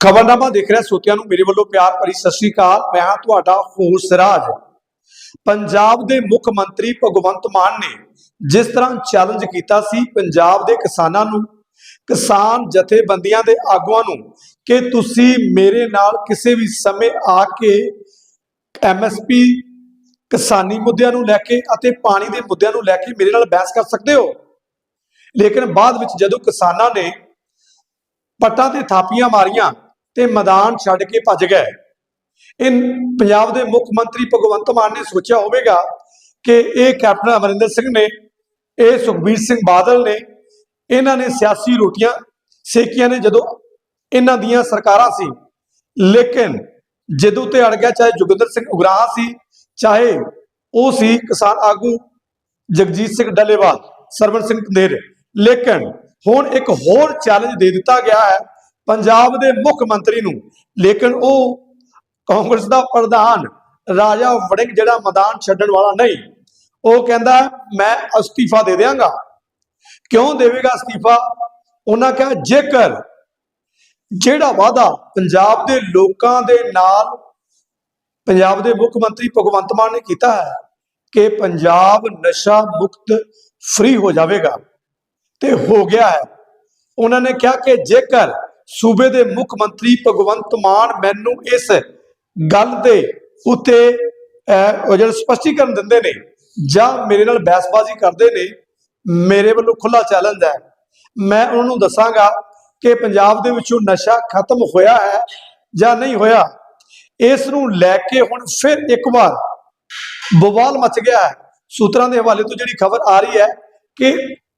ਖਬਰਨਾਮਾ ਦੇਖ ਰਿਹਾ ਸੋਤਿਆਂ ਨੂੰ ਮੇਰੇ ਵੱਲੋਂ ਪਿਆਰ ਭਰੀ ਸਤਿ ਸ੍ਰੀ ਅਕਾਲ। ਮੈਂ ਹਾਂ ਤੁਹਾਡਾ ਹੋਰ ਸਿਰਾਜ ਪੰਜਾਬ ਦੇ ਮੁੱਖ ਮੰਤਰੀ ਭਗਵੰਤ ਮਾਨ ਨੇ ਜਿਸ ਤਰ੍ਹਾਂ ਚੈਲੰਜ ਕੀਤਾ ਸੀ ਪੰਜਾਬ ਦੇ ਕਿਸਾਨਾਂ ਨੂੰ, ਕਿਸਾਨ ਜਥੇਬੰਦੀਆਂ ਦੇ ਆਗੂਆਂ ਨੂੰ ਕਿ ਤੁਸੀਂ ਮੇਰੇ ਨਾਲ ਕਿਸੇ ਵੀ ਸਮੇਂ ਆ ਕੇ ਐਮਐਸਪੀ ਕਿਸਾਨੀ ਮੁੱਦਿਆਂ ਨੂੰ ਲੈ ਕੇ ਅਤੇ ਪਾਣੀ ਦੇ ਮੁੱਦਿਆਂ ਨੂੰ ਲੈ ਕੇ ਮੇਰੇ ਨਾਲ ਬਹਿਸ ਕਰ ਸਕਦੇ ਹੋ? ਲੇਕਿਨ ਬਾਅਦ ਵਿੱਚ ਜਦੋਂ ਕਿਸਾਨਾਂ ਨੇ ਪੱਟਾਂ ਤੇ ਥਾਪੀਆਂ ਮਾਰੀਆਂ ਤੇ ਮੈਦਾਨ ਛੱਡ ਕੇ ਭੱਜ ਗਏ। ਇਹ ਪੰਜਾਬ ਦੇ ਮੁੱਖ ਮੰਤਰੀ ਭਗਵੰਤ ਮਾਨ ਨੇ ਸੋਚਿਆ ਹੋਵੇਗਾ ਕਿ ਇਹ ਕੈਪਟਨ ਅਮਰਿੰਦਰ ਸਿੰਘ ਨੇ, ਇਹ ਸੁਖਬੀਰ ਸਿੰਘ ਬਾਦਲ ਨੇ, ਇਹਨਾਂ ਨੇ ਸਿਆਸੀ ਰੋਟੀਆਂ ਸੇਕੀਆਂ ਨੇ ਜਦੋਂ ਇਹਨਾਂ ਦੀਆਂ ਸਰਕਾਰਾਂ ਸੀ। ਲੇਕਿਨ ਜਦੋਂ ਤੇ ਅੜ ਗਿਆ, ਚਾਹੇ ਜੋਗਿੰਦਰ ਸਿੰਘ ਉਗਰਾਹ ਸੀ, ਚਾਹੇ ਉਹ ਸੀ ਕਿਸਾਨ ਆਗੂ ਜਗਜੀਤ ਸਿੰਘ ਡੱਲੇਵਾਲ, ਸਰਵਣ ਸਿੰਘ ਕੰਦੇਰ ਲੇਕਿਨ ਹੁਣ ਇੱਕ ਹੋਰ ਚੈਲੰਜ ਦੇ ਦਿੱਤਾ ਗਿਆ ਹੈ ਪੰਜਾਬ ਦੇ ਮੁੱਖ ਮੰਤਰੀ ਨੂੰ। ਲੇਕਿਨ ਉਹ ਕਾਂਗਰਸ ਦਾ ਪ੍ਰਧਾਨ, ਰਾਜਾ ਵੜਿੰਗ ਜਿਹੜਾ ਮੈਦਾਨ ਛੱਡਣ ਵਾਲਾ ਨਹੀਂ, ਉਹ ਕਹਿੰਦਾ, ਮੈਂ ਅਸਤੀਫਾ ਦੇ ਦਿਆਂਗਾ। ਕਿਉਂ ਦੇਵੇਗਾ ਅਸਤੀਫਾ? ਉਹਨਾਂ ਕਿਹਾ, ਜੇਕਰ ਜਿਹੜਾ ਵਾਅਦਾ ਪੰਜਾਬ ਦੇ ਲੋਕਾਂ ਦੇ ਨਾਲ ਪੰਜਾਬ ਦੇ ਮੁੱਖ ਮੰਤਰੀ ਭਗਵੰਤ ਮਾਨ ਨੇ ਕੀਤਾ ਹੈ ਕਿ ਪੰਜਾਬ ਨਸ਼ਾ ਮੁਕਤ ਫ੍ਰੀ ਹੋ ਜਾਵੇਗਾ, ਤੇ ਹੋ ਗਿਆ ਹੈ। ਉਹਨਾਂ ਨੇ ਕਿਹਾ ਕਿ ਜੇਕਰ ਸੂਬੇ ਦੇ ਮੁੱਖ ਮੰਤਰੀ ਭਗਵੰਤ ਮਾਨ ਮੈਨੂੰ ਇਸ ਗੱਲ ਦੇ ਉੱਤੇ ਉਹ ਜਿਹੜਾ ਸਪਸ਼ਟੀਕਰਨ ਦਿੰਦੇ ਨੇ ਜਾਂ ਮੇਰੇ ਨਾਲ ਬਹਿਸਬਾਜ਼ੀ ਕਰਦੇ ਨੇ, ਮੇਰੇ ਵੱਲੋਂ ਖੁੱਲਾ ਚੈਲੰਜ ਹੈ। ਮੈਂ ਉਹਨਾਂ ਨੂੰ ਦੱਸਾਂਗਾ ਕਿ ਪੰਜਾਬ ਦੇ ਵਿੱਚੋਂ ਨਸ਼ਾ ਖਤਮ ਹੋਇਆ ਹੈ ਜਾਂ ਨਹੀਂ ਹੋਇਆ, ਇਸ ਨੂੰ ਲੈ ਕੇ ਹੁਣ ਫਿਰ ਇੱਕ ਵਾਰ ਬਵਾਲ ਮਚ ਗਿਆ ਹੈ। ਸੂਤਰਾਂ ਦੇ ਹਵਾਲੇ ਤੋਂ ਜਿਹੜੀ ਖਬਰ ਆ ਰਹੀ ਹੈ ਕਿ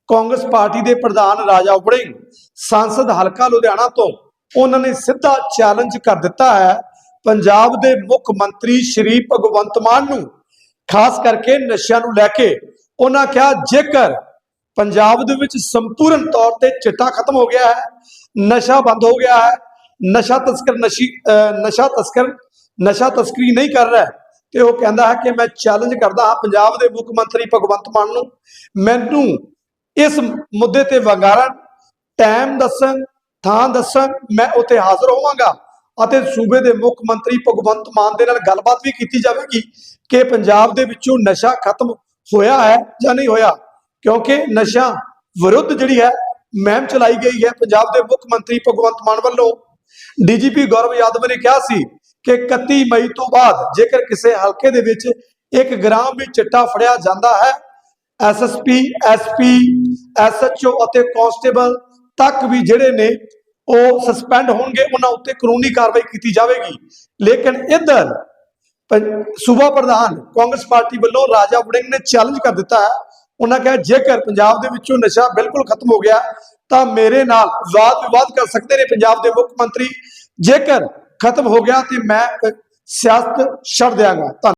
ਕਾਂਗਰਸ ਪਾਰਟੀ ਦੇ ਪ੍ਰਧਾਨ ਰਾਜਾ ਉਬੜਿੰਗ ਸੰਸਦ ਹਲਕਾ ਲੁਧਿਆਣਾ ਤੋਂ, ਉਹਨਾਂ ਨੇ ਸਿੱਧਾ ਚੈਲੰਜ ਕਰ ਦਿੱਤਾ ਹੈ। ਪੰਜਾਬ ਦੇ ਮੁੱਖ ਮੰਤਰੀ ਸ਼੍ਰੀ ਭਗਵੰਤ ਮਾਨ ਨੂੰ, ਖਾਸ ਕਰਕੇ ਨਸ਼ਿਆਂ ਨੂੰ ਲੈ ਕੇ, ਉਹਨਾਂ ਕਿਹਾ, ਜੇਕਰ ਪੰਜਾਬ ਦੇ ਵਿੱਚ ਸੰਪੂਰਨ ਤੌਰ ਤੇ ਚਿੱਟਾ ਖਤਮ ਹੋ ਗਿਆ ਹੈ, ਨਸ਼ਾ ਬੰਦ ਹੋ ਗਿਆ ਹੈ, ਨਸ਼ਾ ਤਸਕਰ ਨਸ਼ੀ, ਅਹ, ਨਸ਼ਾ ਤਸਕਰ, ਨਸ਼ਾ ਤਸਕਰੀ ਨਹੀਂ ਕਰ ਰਿਹਾ, ਤੇ ਉਹ ਕਹਿੰਦਾ ਹੈ ਕਿ ਮੈਂ ਚੈਲੰਜ ਕਰਦਾ ਹਾਂ ਪੰਜਾਬ ਦੇ ਮੁੱਖ ਮੰਤਰੀ ਭਗਵੰਤ ਮਾਨ ਨੂੰ। ਮੈਨੂੰ ਇਸ ਮੁੱਦੇ ਤੇ ਵੰਗਾਰਨ ਟਾਈਮ ਦੱਸਣ, ਥਾਂ ਦੱਸਣ, ਮੈਂ ਉੱਥੇ ਹਾਜ਼ਰ ਹੋਵਾਂਗਾ। ਅਤੇ ਸੂਬੇ ਦੇ ਮੁੱਖ ਮੰਤਰੀ ਭਗਵੰਤ ਮਾਨ ਦੇ ਨਾਲ ਗੱਲਬਾਤ ਵੀ ਕੀਤੀ ਜਾਵੇਗੀ ਕਿ ਪੰਜਾਬ ਦੇ ਵਿੱਚੋਂ ਨਸ਼ਾ ਖਤਮ ਹੋਇਆ ਹੈ ਜਾਂ ਨਹੀਂ ਹੋਇਆ। ਕਿਉਂਕਿ ਨਸ਼ਾ ਵਿਰੁੱਧ ਜਿਹੜੀ ਹੈ, ਮੁਹਿੰਮ ਚਲਾਈ ਗਈ ਹੈ ਪੰਜਾਬ ਦੇ ਮੁੱਖ ਮੰਤਰੀ ਭਗਵੰਤ ਮਾਨ ਵੱਲੋਂ। ਡੀਜੀਪੀ ਗੌਰਵ ਯਾਦਵ ਨੇ ਕਿਹਾ ਸੀ ਕਿ 31 ਮਈ ਤੋਂ ਬਾਅਦ ਜੇਕਰ ਕਿਸੇ ਹਲਕੇ ਦੇ ਵਿੱਚ 1 ਗ੍ਰਾਮ ਵੀ ਚਿੱਟਾ ਫੜਿਆ ਜਾਂਦਾ ਹੈ ਐਸਐਸਪੀ ਐਸਪੀ ਐਸਐਚਓ ਅਤੇ ਕਾਂਸਟੇਬਲ ਤੱਕ ਵੀ ਜਿਹੜੇ ਨੇ ਉਹ ਸਸਪੈਂਡ ਹੋਣਗੇ, ਉਹਨਾਂ ਉੱਤੇ ਕਾਨੂੰਨੀ ਕਾਰਵਾਈ ਕੀਤੀ ਜਾਵੇਗੀ। ਲੇਕਿਨ ਇੱਧਰ ਸੂਬਾ ਪ੍ਰਧਾਨ ਕਾਂਗਰਸ ਪਾਰਟੀ ਵੱਲੋਂ ਰਾਜਾ ਵੜਿੰਗ ਨੇ ਚੈਲੰਜ ਕਰ ਦਿੱਤਾ ਹੈ। ਉਹਨਾਂ ਕਿਹਾ, ਜੇਕਰ ਪੰਜਾਬ ਦੇ ਵਿੱਚੋਂ ਨਸ਼ਾ ਬਿਲਕੁਲ ਖਤਮ ਹੋ ਗਿਆ, ਤਾਂ ਮੇਰੇ ਨਾਲ ਵਾਦ ਵਿਵਾਦ ਕਰ ਸਕਦੇ ਨੇ ਪੰਜਾਬ ਦੇ ਮੁੱਖ ਮੰਤਰੀ। ਜੇਕਰ ਖਤਮ ਹੋ ਗਿਆ ਤੇ ਮੈਂ ਸਿਆਸਤ ਛੱਡ ਦਿਆਂਗਾ। ਧੰਨ